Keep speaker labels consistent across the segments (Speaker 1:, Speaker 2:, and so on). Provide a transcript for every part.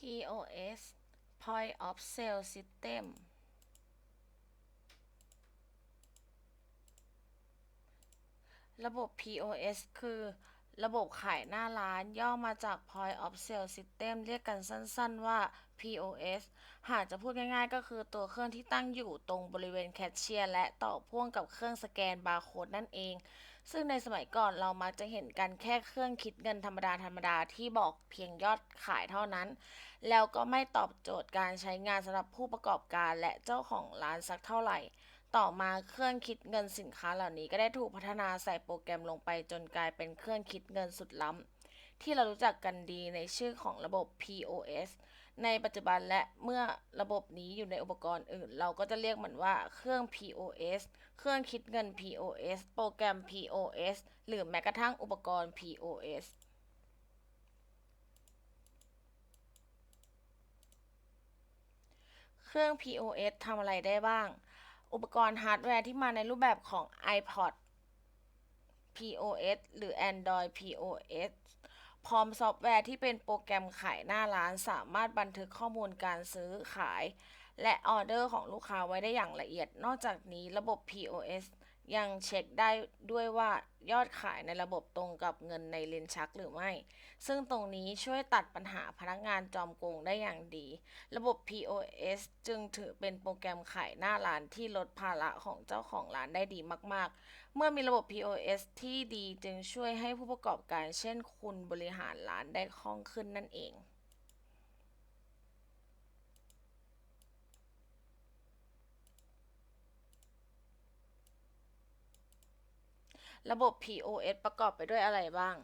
Speaker 1: POS Point of Sale System ระบบ POS คือระบบขายหน้าร้านย่อมาจาก Point of Sale System เรียกกันสั้นๆว่า POS หากจะพูดง่ายๆ ก็คือตัวเครื่องที่ตั้งอยู่ตรงบริเวณแคชเชียร์และต่อพ่วงกับเครื่องสแกนบาร์โค้ดนั่นเอง ซึ่งในสมัยก่อนเรามักจะเห็นกันแค่เครื่องคิดเงินธรรมดาธรรมดาที่บอกเพียงยอดขายเท่านั้น แล้วก็ไม่ตอบโจทย์การใช้งานสำหรับผู้ประกอบการและเจ้าของร้านสักเท่าไหร่ ต่อมาเครื่องคิดเงินสินค้าเหล่านี้ก็ได้ถูกพัฒนาใส่โปรแกรมลงไปจนกลายเป็นเครื่องคิดเงินสุดล้ำ ที่เรารู้จักกันดีในชื่อของระบบ POS ในปัจจุบันและเมื่อระบบนี้อยู่ในอุปกรณ์อื่น เราก็จะเรียกมันว่าเครื่อง POS เครื่องคิดเงิน POS โปรแกรม POS หรือแม้กระทั่งอุปกรณ์ POS เครื่อง POS ทำอะไรได้บ้าง อุปกรณ์ฮาร์ดแวร์ที่มาในรูปแบบของ iPod POS หรือ Android POS พร้อมซอฟต์แวร์ที่เป็นโปรแกรมขายหน้าร้านสามารถบันทึกข้อมูลการซื้อขาย และออเดอร์ของลูกค้าไว้ได้อย่างละเอียด นอกจากนี้ระบบ POS ยังเช็คได้ด้วยว่ายอดขายในระบบตรงกับเงินในลินชักหรือไม่ ซึ่งตรงนี้ช่วยตัดปัญหาพนักงานจอมโกงได้อย่างดี ระบบ POS จึงถือเป็นโปรแกรมขายหน้าร้านที่ลดภาระของเจ้าของร้านได้ดีมาก ๆ เมื่อมีระบบ POS ที่ดีจึงช่วยให้ผู้ประกอบการเช่นคุณบริหารร้านได้คล่องขึ้นนั่นเอง ระบบ POS ประกอบไปด้วยอะไรบ้าง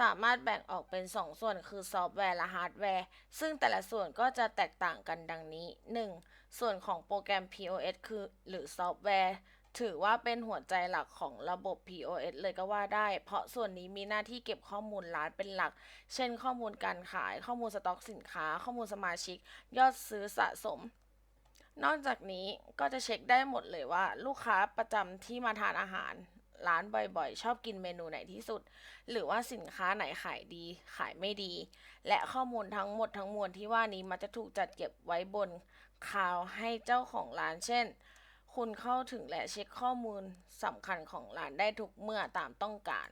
Speaker 1: สามารถแบ่งออกเป็น 2 ส่วนคือซอฟต์แวร์และฮาร์ดแวร์ ซึ่งแต่ละส่วนก็จะแตกต่างกันดังนี้ 1. ส่วนของโปรแกรม POS คือ หรือซอฟต์แวร์ ถือว่าเป็นหัวใจหลักของระบบ POS เลยก็ว่าได้ เพราะส่วนนี้มีหน้าที่เก็บข้อมูลร้านเป็นหลัก เช่น ข้อมูลการขาย ข้อมูลสต็อกสินค้า ข้อมูลสมาชิก ยอดซื้อสะสมนอกจากนี้ก็จะเช็คได้หมดเลยว่า ลูกค้าประจำที่มาทานอาหาร ร้านบ่อยๆ ชอบกินเมนูไหนที่สุด หรือว่าสินค้าไหนขายดีขายไม่ดี และข้อมูลทั้งหมดทั้งมวลที่ว่านี้มันจะถูกจัดเก็บไว้บนคลาวให้เจ้าของร้านเช่น คุณเข้าถึงและเช็คข้อมูลสำคัญของร้านได้ทุกเมื่อตามต้องการ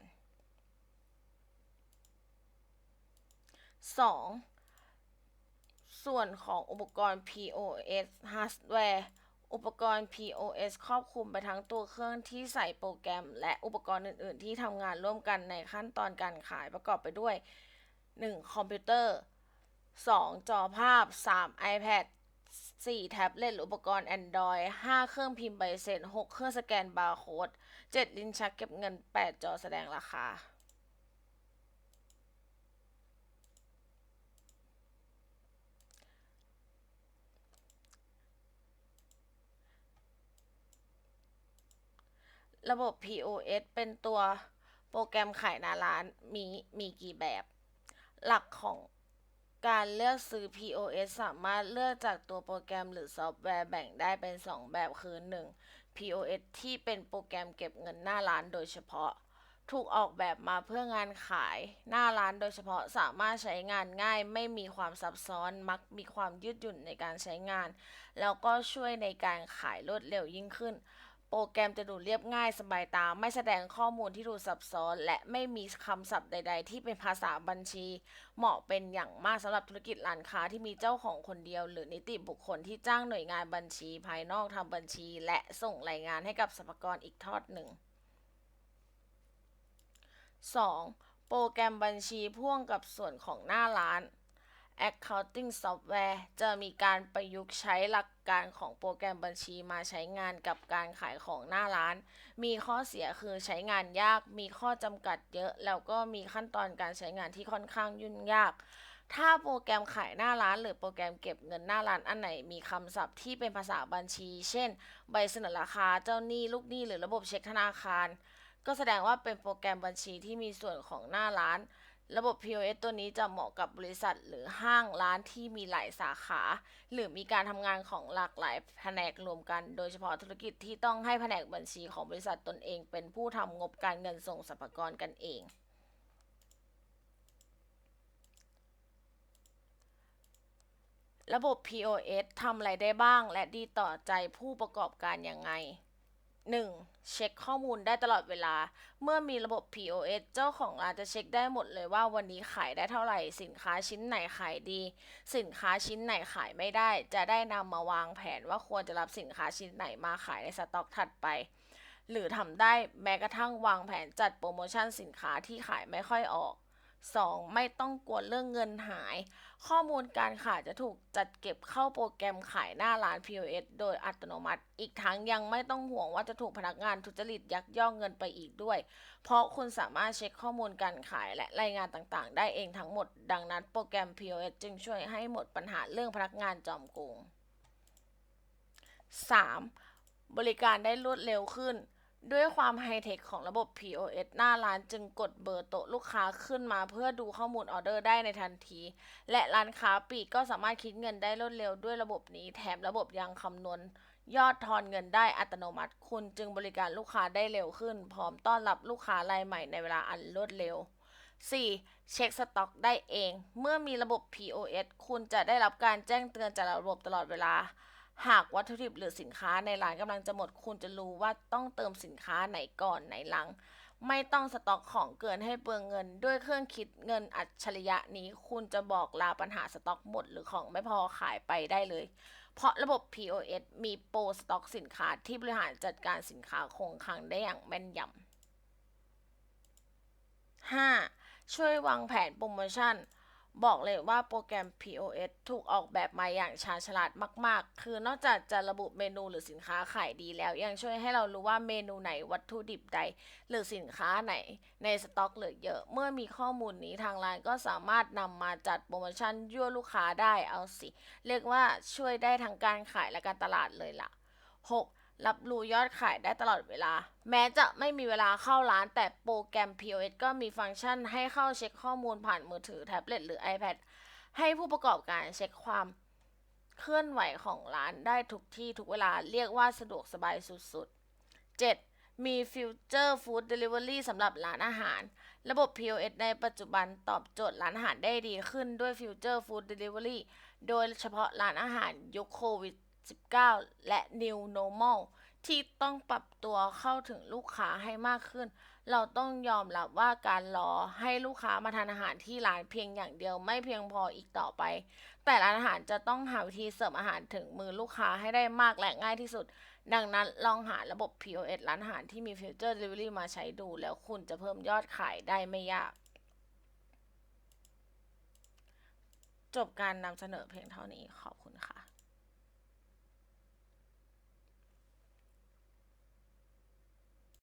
Speaker 1: 2. ส่วนของอุปกรณ์ POS Hardware อุปกรณ์ POS ครอบคลุมไปทั้งตัวเครื่องที่ใส่โปรแกรม และอุปกรณ์อื่น ๆ ที่ทำงานร่วมกันในขั้นตอนการขายประกอบไปด้วย 1. คอมพิวเตอร์ 2. จอภาพ 3. iPad 4. แท็บเล็ตอุปกรณ์ Android 5. เครื่องพิมพ์ใบเสร็จ 6. เครื่องสแกนบาร์โค้ด 7. ลิ้นชักเก็บเงิน 8. จอแสดงราคา ระบบ POS เป็นตัวโปรแกรมขายหน้าร้านมีมีกี่แบบ หลักของการเลือกซื้อ POS สามารถเลือกจากตัวโปรแกรมหรือซอฟต์แวร์แบ่งได้เป็น 2 แบบคือ 1. POS ที่เป็นโปรแกรมเก็บเงินหน้าร้านโดยเฉพาะ ถูกออกแบบมาเพื่องานขายหน้าร้านโดยเฉพาะสามารถใช้งานง่าย ไม่มีความซับซ้อนมักมีความยืดหยุ่นในการใช้งาน แล้วก็ช่วยในการขายรวดเร็วยิ่งขึ้น โปรแกรมจะดูเรียบง่ายสบายตา ไม่แสดงข้อมูลที่ดูซับซ้อน และไม่มีคำศัพท์ใด ๆ ที่เป็นภาษาบัญชี เหมาะเป็นอย่างมากสำหรับธุรกิจร้านค้าที่มีเจ้าของคนเดียว หรือนิติบุคคลที่จ้างหน่วยงานบัญชี ภายนอกทำบัญชี และส่งรายงานให้กับสรรพากรอีกทอดหนึ่ง 2. โปรแกรมบัญชีพ่วงกับส่วนของหน้าร้าน Accounting Software จะมีการประยุกต์ใช้หลักการของโปรแกรมบัญชีมาใช้งานกับการขายของหน้าร้าน มีข้อเสียคือใช้งานยาก มีข้อจำกัดเยอะ แล้วก็มีขั้นตอนการใช้งานที่ค่อนข้างยุ่งยาก ถ้าโปรแกรมขายหน้าร้าน หรือโปรแกรมเก็บเงินหน้าร้านอันไหนมีคำศัพท์ที่เป็นภาษาบัญชี เช่น ใบเสนอราคา เจ้าหนี้ ลูกหนี้ หรือระบบเช็คธนาคาร ก็แสดงว่าเป็นโปรแกรมบัญชีที่มีส่วนของหน้าร้าน ระบบ POS ตัวนี้จะเหมาะกับบริษัทหรือห้างร้านที่มีหลายสาขา หรือมีการทำงานของหลากหลายแผนกรวมกัน โดยเฉพาะธุรกิจที่ต้องให้แผนกบัญชีของบริษัทตนเอง เป็นผู้ทำงบการเงินส่งสรรพากรกันเอง ระบบ POS ทำอะไรได้บ้างและดีต่อใจผู้ประกอบการยังไง 1. เช็คข้อมูลได้ตลอดเวลา เมื่อมีระบบ POS เจ้าของร้านจะเช็คได้หมดเลยว่าวันนี้ขายได้เท่าไหร่ สินค้าชิ้นไหนขายดี สินค้าชิ้นไหนขายไม่ได้ จะได้นำมาวางแผนว่าควรจะรับสินค้าชิ้นไหนมาขายในสต็อกถัดไป หรือทำได้แม้กระทั่งวางแผนจัดโปรโมชั่นสินค้าที่ขายไม่ค่อยออก 2. ไม่ต้องกลัวเรื่องเงินหาย ข้อมูลการขายจะถูกจัดเก็บเข้าโปรแกรมขายหน้าร้าน POS โดยอัตโนมัติ อีกทั้งยังไม่ต้องห่วงว่าจะถูกพนักงานทุจริตยักย่อกเงินไปอีกด้วย เพราะคุณสามารถเช็คข้อมูลการขายและรายงานต่างๆ ได้เองทั้งหมด ดังนั้นโปรแกรม POS จึงช่วยให้หมดปัญหาเรื่องพนักงานจอมโกง 3. บริการได้รวดเร็วขึ้น ด้วยความไฮเทคของระบบ POS หน้าร้านจึงกดเบอร์โต๊ะลูกค้าขึ้นมาเพื่อดูข้อมูลออเดอร์ได้ในทันที และร้านค้าปลีกก็สามารถคิดเงินได้รวดเร็วด้วยระบบนี้ แถมระบบยังคำนวณยอดทอนเงินได้อัตโนมัติ คุณจึงบริการลูกค้าได้เร็วขึ้น พร้อมต้อนรับลูกค้ารายใหม่ในเวลาอันรวดเร็ว 4. เช็คสต็อกได้เอง เมื่อมีระบบ POS คุณจะได้รับการแจ้งเตือนจากระบบตลอดเวลา หากวัตถุดิบหรือสินค้าในร้านกำลังจะหมดคุณจะรู้ว่าต้องเติมสินค้าไหนก่อนไหนหลัง ไม่ต้องสต็อกของเกินให้เปลืองเงิน ด้วยเครื่องคิดเงินอัจฉริยะนี้ คุณจะบอกลาปัญหาสต็อกหมด หรือของไม่พอขายไปได้เลย เพราะระบบ POS มีโปรสต็อกสินค้าที่บริหารจัดการสินค้าคงคลังได้อย่างแม่นยำ 5. ช่วยวางแผนโปรโมชั่น บอกเลยว่าโปรแกรม POS ถูกออกแบบมาอย่างชาญฉลาดมาก ๆ คือนอกจากจะระบุเมนูหรือสินค้าขายดีแล้ว ยังช่วยให้เรารู้ว่าเมนูไหนวัตถุดิบใด หรือสินค้าไหน ในสต็อกเหลือเยอะ เมื่อมีข้อมูลนี้ทางร้านก็สามารถนำมาจัดโปรโมชั่นยั่วลูกค้าได้เอาสิ เรียกว่าช่วยได้ทั้งการขายและการตลาดเลยล่ะ 6. รับรู้ยอดขายได้ตลอดเวลา แม้จะไม่มีเวลาเข้าร้าน แต่โปรแกรม POS ก็มีฟังก์ชันให้เข้าเช็คข้อมูลผ่านมือถือแท็บเล็ตหรือ iPad ให้ผู้ประกอบการเช็คความเคลื่อนไหวของร้านได้ทุกที่ทุกเวลาเรียกว่าสะดวกสบายสุดๆ 7. มีฟิวเจอร์ฟู้ดเดลิเวอรี่สำหรับร้านอาหาร ระบบ POS ในปัจจุบันตอบโจทย์ร้านอาหารได้ดีขึ้นด้วยฟิวเจอร์ฟู้ดเดลิเวอรี่โดยเฉพาะร้านอาหารยุคโควิด 19 และ New Normal ที่ต้องปรับตัวเข้าถึงลูกค้าให้มากขึ้น เราต้องยอมรับว่าการรอให้ลูกค้ามาทานอาหารที่ร้านเพียงอย่างเดียวไม่เพียงพออีกต่อไป แต่ร้านอาหารจะต้องหาวิธีเสิร์ฟอาหารถึงมือลูกค้าให้ได้มากและง่ายที่สุด ดังนั้นลองหาระบบ POS ร้านอาหารที่มีฟิวเจอร์ Delivery มาใช้ดู แล้วคุณจะเพิ่มยอดขายได้ไม่ยาก จบการนำเสนอเพียงเท่านี้ขอบคุณค่ะ